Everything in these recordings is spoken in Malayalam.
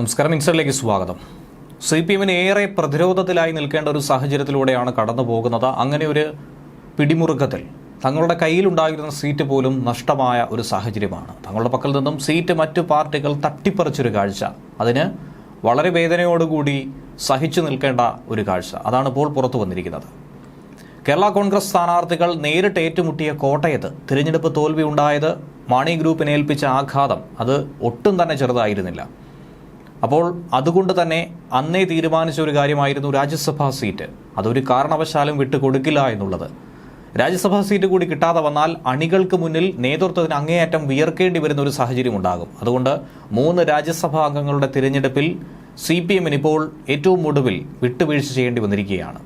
നമസ്കാരം ഇൻസറിലേക്ക് സ്വാഗതം. സി പി എമ്മിന് ഏറെ പ്രതിരോധത്തിലായി നിൽക്കേണ്ട ഒരു സാഹചര്യത്തിലൂടെയാണ് കടന്നു പോകുന്നത്. അങ്ങനെ ഒരു പിടിമുറുക്കത്തിൽ തങ്ങളുടെ കയ്യിലുണ്ടായിരുന്ന സീറ്റ് പോലും നഷ്ടമായ ഒരു സാഹചര്യമാണ്. തങ്ങളുടെ പക്കൽ നിന്നും സീറ്റ് മറ്റു പാർട്ടികൾ തട്ടിപ്പറിച്ചൊരു കാഴ്ച. അതിന് വളരെ വേദനയോടുകൂടി സഹിച്ചു നിൽക്കേണ്ട ഒരു കാഴ്ച. അതാണ് ഇപ്പോൾ പുറത്തു വന്നിരിക്കുന്നത്. കേരള കോൺഗ്രസ് സ്ഥാനാർത്ഥികൾ നേരിട്ട് ഏറ്റുമുട്ടിയ കോട്ടയത്ത് തിരഞ്ഞെടുപ്പ് തോൽവി ഉണ്ടായത് മാണി ഗ്രൂപ്പിനെ ഏൽപ്പിച്ച ആഘാതം അത് ഒട്ടും തന്നെ ചെറുതായിരുന്നില്ല. അപ്പോൾ അതുകൊണ്ട് തന്നെ അന്നേ തീരുമാനിച്ച ഒരു കാര്യമായിരുന്നു രാജ്യസഭാ സീറ്റ്. അതൊരു കാരണവശാലും വിട്ടുകൊടുക്കില്ല എന്നുള്ളത്. രാജ്യസഭാ സീറ്റ് കൂടി കിട്ടാതെ വന്നാൽ അണികൾക്ക് മുന്നിൽ നേതൃത്വത്തിന് അങ്ങേയറ്റം വിയർക്കേണ്ടി വരുന്ന ഒരു സാഹചര്യം ഉണ്ടാകും. അതുകൊണ്ട് മൂന്ന് രാജ്യസഭാ അംഗങ്ങളുടെ തിരഞ്ഞെടുപ്പിൽ സി പി എമ്മിന് ഇപ്പോൾ ഏറ്റവും ഒടുവിൽ വിട്ടുവീഴ്ച ചെയ്യേണ്ടി വന്നിരിക്കുകയാണ്.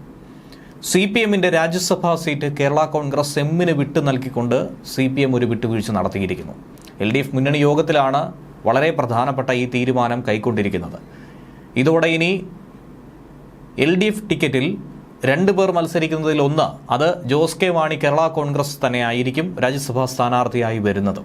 സി പി എമ്മിന്റെ രാജ്യസഭാ സീറ്റ് കേരള കോൺഗ്രസ് എമ്മിന് വിട്ടു നൽകിക്കൊണ്ട് സി പി എം ഒരു വിട്ടുവീഴ്ച നടത്തിയിരിക്കുന്നു. എൽ ഡി എഫ് മുന്നണി യോഗത്തിലാണ് വളരെ പ്രധാനപ്പെട്ട ഈ തീരുമാനം കൈക്കൊണ്ടിരിക്കുന്നത്. ഇതോടെ ഇനി എൽ ഡി എഫ് ടിക്കറ്റിൽ രണ്ട് പേർ മത്സരിക്കുന്നതിൽ ഒന്ന് അത് ജോസ് കെ മാണി കേരള കോൺഗ്രസ് തന്നെയായിരിക്കും രാജ്യസഭാ സ്ഥാനാർത്ഥിയായി വരുന്നത്.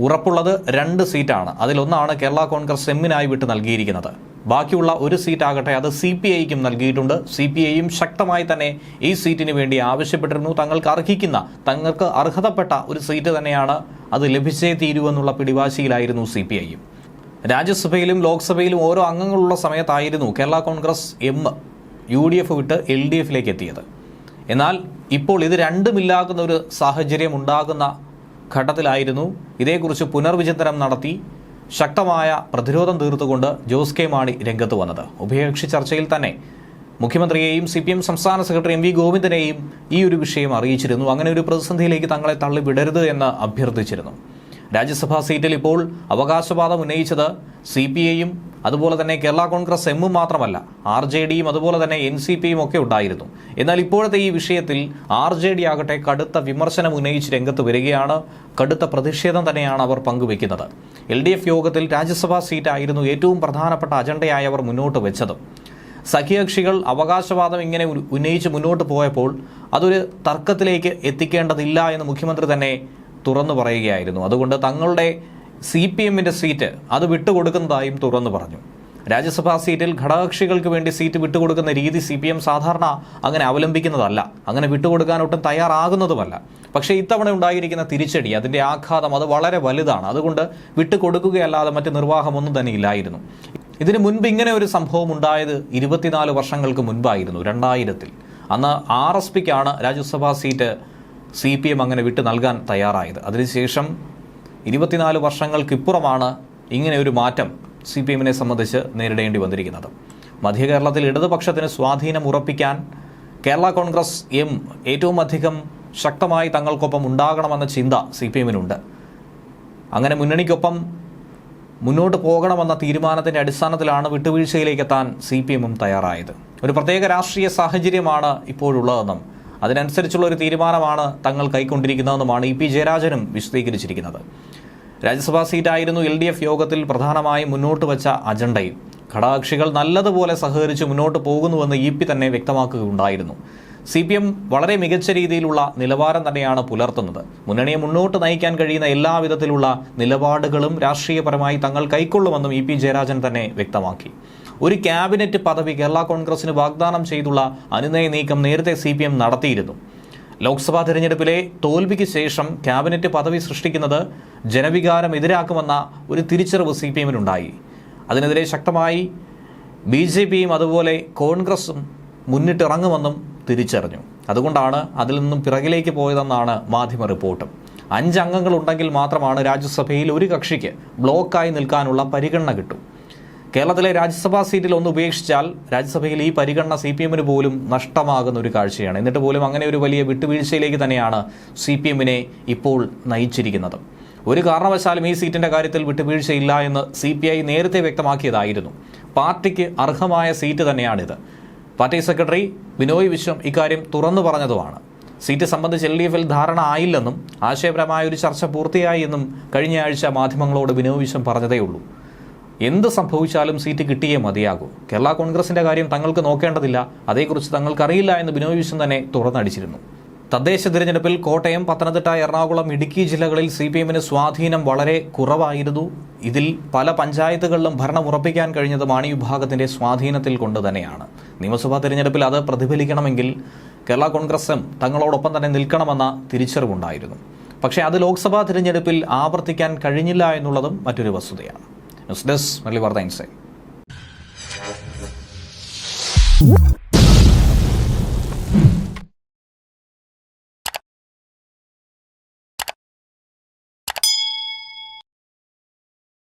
ഉറപ്പുള്ളത് രണ്ട് സീറ്റാണ്. അതിലൊന്നാണ് കേരള കോൺഗ്രസ് എമ്മിനായി വിട്ട് നൽകിയിരിക്കുന്നത്. ബാക്കിയുള്ള ഒരു സീറ്റാകട്ടെ അത് സി പി ഐക്കും നൽകിയിട്ടുണ്ട്. സി പി ഐയും ശക്തമായി തന്നെ ഈ സീറ്റിന് വേണ്ടി ആവശ്യപ്പെട്ടിരുന്നു. തങ്ങൾക്ക് അർഹിക്കുന്ന തങ്ങൾക്ക് അർഹതപ്പെട്ട ഒരു സീറ്റ് തന്നെയാണ് അത് ലഭിച്ചേ തീരുവെന്നുള്ള പിടിവാശിയിലായിരുന്നു സി പി ഐയും രാജ്യസഭയിലും ലോക്സഭയിലും ഓരോ അംഗങ്ങളുള്ള സമയത്തായിരുന്നു Kerala Congress M U D F വിട്ട് എൽ ഡി എഫിലേക്ക് എത്തിയത്. എന്നാൽ ഇപ്പോൾ ഇത് രണ്ടുമില്ലാകുന്ന ഒരു സാഹചര്യം ഉണ്ടാകുന്ന ഘട്ടത്തിലായിരുന്നു. ഇതേക്കുറിച്ച് പുനർവിചിന്തനം നടത്തി ശക്തമായ പ്രതിരോധം തീർത്തുകൊണ്ട് ജോസ് കെ മാണി രംഗത്ത് വന്നത്. ഉഭയകക്ഷി ചർച്ചയിൽ തന്നെ മുഖ്യമന്ത്രിയെയും സി പി എം സംസ്ഥാന സെക്രട്ടറി എം വി ഗോവിന്ദനെയും ഈ ഒരു വിഷയം അറിയിച്ചിരുന്നു. അങ്ങനെ ഒരു പ്രതിസന്ധിയിലേക്ക് തങ്ങളെ തള്ളിവിടരുത് എന്ന് അഭ്യർത്ഥിച്ചിരുന്നു. രാജ്യസഭാ സീറ്റിൽ ഇപ്പോൾ അവകാശവാദം ഉന്നയിച്ചത് സി പി ഐയും അതുപോലെ തന്നെ കേരള കോൺഗ്രസ് എമ്മും മാത്രമല്ല ആർ ജെ ഡിയും അതുപോലെ തന്നെ എൻ സി പിയും ഒക്കെ ഉണ്ടായിരുന്നു. എന്നാൽ ഇപ്പോഴത്തെ ഈ വിഷയത്തിൽ ആർ ജെ ഡി ആകട്ടെ കടുത്ത വിമർശനം ഉന്നയിച്ച് രംഗത്ത് വരികയാണ്. കടുത്ത പ്രതിഷേധം തന്നെയാണ് അവർ പങ്കുവെക്കുന്നത്. എൽ ഡി എഫ് യോഗത്തിൽ രാജ്യസഭാ സീറ്റായിരുന്നു ഏറ്റവും പ്രധാനപ്പെട്ട അജണ്ടയായി അവർ മുന്നോട്ട് വെച്ചത്. സഖ്യകക്ഷികൾ അവകാശവാദം ഇങ്ങനെ ഉന്നയിച്ച് മുന്നോട്ട് പോയപ്പോൾ അതൊരു തർക്കത്തിലേക്ക് എത്തിക്കേണ്ടതില്ല എന്ന് മുഖ്യമന്ത്രി തന്നെ തുറന്നു പറയുകയായിരുന്നു. അതുകൊണ്ട് തങ്ങളുടെ സി പി എമ്മിന്റെ സീറ്റ് അത് വിട്ടുകൊടുക്കുന്നതായും തുറന്നു പറഞ്ഞു. രാജ്യസഭാ സീറ്റിൽ ഘടകകക്ഷികൾക്ക് വേണ്ടി സീറ്റ് വിട്ടുകൊടുക്കുന്ന രീതി സി പി എം സാധാരണ അങ്ങനെ അവലംബിക്കുന്നതല്ല. അങ്ങനെ വിട്ടുകൊടുക്കാൻ ഒട്ടും തയ്യാറാകുന്നതുമല്ല. പക്ഷേ ഇത്തവണ ഉണ്ടായിരിക്കുന്ന തിരിച്ചടി അതിന്റെ ആഘാതം അത് വളരെ വലുതാണ്. അതുകൊണ്ട് വിട്ടുകൊടുക്കുകയല്ലാതെ മറ്റ് നിർവാഹമൊന്നും തന്നെ ഇല്ലായിരുന്നു. ഇതിനു മുൻപ് ഇങ്ങനെ ഒരു സംഭവം ഉണ്ടായത് ഇരുപത്തിനാല് വർഷങ്ങൾക്ക് മുൻപായിരുന്നു രണ്ടായിരത്തിൽ. അന്ന് R S പിക്കാണ് Rajya Sabha seat C P M അങ്ങനെ വിട്ടു നൽകാൻ തയ്യാറായത്. അതിനുശേഷം ഇരുപത്തിനാല് വർഷങ്ങൾക്കിപ്പുറമാണ് ഇങ്ങനെ ഒരു മാറ്റം സി പി എമ്മിനെ സംബന്ധിച്ച് നേരിടേണ്ടി വന്നിരിക്കുന്നത്. മധ്യ കേരളത്തിൽ ഇടതുപക്ഷത്തിന് സ്വാധീനം ഉറപ്പിക്കാൻ കേരള കോൺഗ്രസ് എം ഏറ്റവും അധികം ശക്തമായി തങ്ങൾക്കൊപ്പം ഉണ്ടാകണമെന്ന ചിന്ത സി പി എമ്മിനുണ്ട് അങ്ങനെ മുന്നണിക്കൊപ്പം മുന്നോട്ട് പോകണമെന്ന തീരുമാനത്തിന്റെ അടിസ്ഥാനത്തിലാണ് വിട്ടുവീഴ്ചയിലേക്ക് എത്താൻ സി പി എമ്മും തയ്യാറായത്. ഒരു പ്രത്യേക രാഷ്ട്രീയ സാഹചര്യമാണ് ഇപ്പോഴുള്ളതെന്നും അതിനനുസരിച്ചുള്ള ഒരു തീരുമാനമാണ് തങ്ങൾ കൈക്കൊണ്ടിരിക്കുന്നതെന്നുമാണ് ഇ പി ജയരാജനും വിശദീകരിച്ചിരിക്കുന്നത്. രാജ്യസഭാ സീറ്റായിരുന്നു എൽ ഡി എഫ് യോഗത്തിൽ പ്രധാനമായും മുന്നോട്ട് വച്ച അജണ്ടയും. ഘടകകക്ഷികൾ നല്ലതുപോലെ സഹകരിച്ച് മുന്നോട്ട് പോകുന്നുവെന്ന് ഇ പി തന്നെ വ്യക്തമാക്കുകയുണ്ടായിരുന്നു. സി പി എം വളരെ മികച്ച രീതിയിലുള്ള നിലവാരം തന്നെയാണ് പുലർത്തുന്നത്. മുന്നണിയെ മുന്നോട്ട് നയിക്കാൻ കഴിയുന്ന എല്ലാവിധത്തിലുള്ള നിലപാടുകളും രാഷ്ട്രീയപരമായി തങ്ങൾ കൈക്കൊള്ളുമെന്നും ഇ പി ജയരാജൻ തന്നെ വ്യക്തമാക്കി. ഒരു ക്യാബിനറ്റ് പദവി കേരള കോൺഗ്രസിന് വാഗ്ദാനം ചെയ്തുള്ള അനുനയ നീക്കം നേരത്തെ സി പി എം നടത്തിയിരുന്നു. ലോക്സഭാ തെരഞ്ഞെടുപ്പിലെ തോൽവിക്ക് ശേഷം ക്യാബിനറ്റ് പദവി സൃഷ്ടിക്കുന്നത് ജനവികാരം എതിരാക്കുമെന്ന ഒരു തിരിച്ചറിവ് സി പി എമ്മിനുണ്ടായി അതിനെതിരെ ശക്തമായി ബി ജെ പിയും അതുപോലെ കോൺഗ്രസും മുന്നിട്ടിറങ്ങുമെന്നും തിരിച്ചറിഞ്ഞു. അതുകൊണ്ടാണ് അതിൽ നിന്നും പിറകിലേക്ക് പോയതെന്നാണ് മാധ്യമ റിപ്പോർട്ട്. അഞ്ച് അംഗങ്ങളുണ്ടെങ്കിൽ മാത്രമാണ് രാജ്യസഭയിൽ ഒരു കക്ഷിക്ക് ബ്ലോക്കായി നിൽക്കാനുള്ള പരിഗണന കിട്ടും. കേരളത്തിലെ രാജ്യസഭാ സീറ്റിൽ ഒന്ന് ഉപേക്ഷിച്ചാൽ രാജ്യസഭയിൽ ഈ പരിഗണന സി പി എമ്മിന് പോലും നഷ്ടമാകുന്ന ഒരു കാഴ്ചയാണ്. എന്നിട്ട് പോലും അങ്ങനെ ഒരു വലിയ വിട്ടുവീഴ്ചയിലേക്ക് തന്നെയാണ് സി പി എമ്മിനെ ഇപ്പോൾ നയിച്ചിരിക്കുന്നത്. ഒരു കാരണവശാലും ഈ സീറ്റിന്റെ കാര്യത്തിൽ വിട്ടുവീഴ്ചയില്ല എന്ന് സി പി ഐ നേരത്തെ വ്യക്തമാക്കിയതായിരുന്നു. പാർട്ടിക്ക് അർഹമായ സീറ്റ് തന്നെയാണിത്. പാർട്ടി സെക്രട്ടറി ബിനോയ് വിശ്വം ഇക്കാര്യം തുറന്നു പറഞ്ഞതുമാണ്. സീറ്റ് സംബന്ധിച്ച് എൽ ഡി എഫിൽ ധാരണ ആയില്ലെന്നും ആശയപരമായ ഒരു ചർച്ച പൂർത്തിയായി എന്നും കഴിഞ്ഞ ആഴ്ച മാധ്യമങ്ങളോട് ബിനോയ് വിശ്വം പറഞ്ഞതേയുള്ളൂ എന്ത് സംഭവിച്ചാലും സീറ്റ് കിട്ടിയേ മതിയാകൂ. കേരള കോൺഗ്രസിന്റെ കാര്യം തങ്ങൾക്ക് നോക്കേണ്ടതില്ല അതേക്കുറിച്ച് തങ്ങൾക്കറിയില്ല എന്ന് ബിനോയ് വിശ്വം തന്നെ തുറന്നടിച്ചിരുന്നു. തദ്ദേശ തിരഞ്ഞെടുപ്പിൽ കോട്ടയം പത്തനംതിട്ട എറണാകുളം ഇടുക്കി ജില്ലകളിൽ സി പി എമ്മിന് സ്വാധീനം വളരെ കുറവായിരുന്നു. ഇതിൽ പല പഞ്ചായത്തുകളിലും ഭരണം ഉറപ്പിക്കാൻ കഴിഞ്ഞത് മാണി വിഭാഗത്തിന്റെ സ്വാധീനത്തിൽ കൊണ്ട് തന്നെയാണ്. നിയമസഭാ തിരഞ്ഞെടുപ്പിൽ അത് പ്രതിഫലിക്കണമെങ്കിൽ കേരള കോൺഗ്രസും തങ്ങളോടൊപ്പം തന്നെ നിൽക്കണമെന്ന തിരിച്ചറിവുണ്ടായിരുന്നു. പക്ഷേ അത് ലോക്സഭാ തിരഞ്ഞെടുപ്പിൽ ആവർത്തിക്കാൻ കഴിഞ്ഞില്ല എന്നുള്ളതും മറ്റൊരു വസ്തുതയാണ്. News desk insight.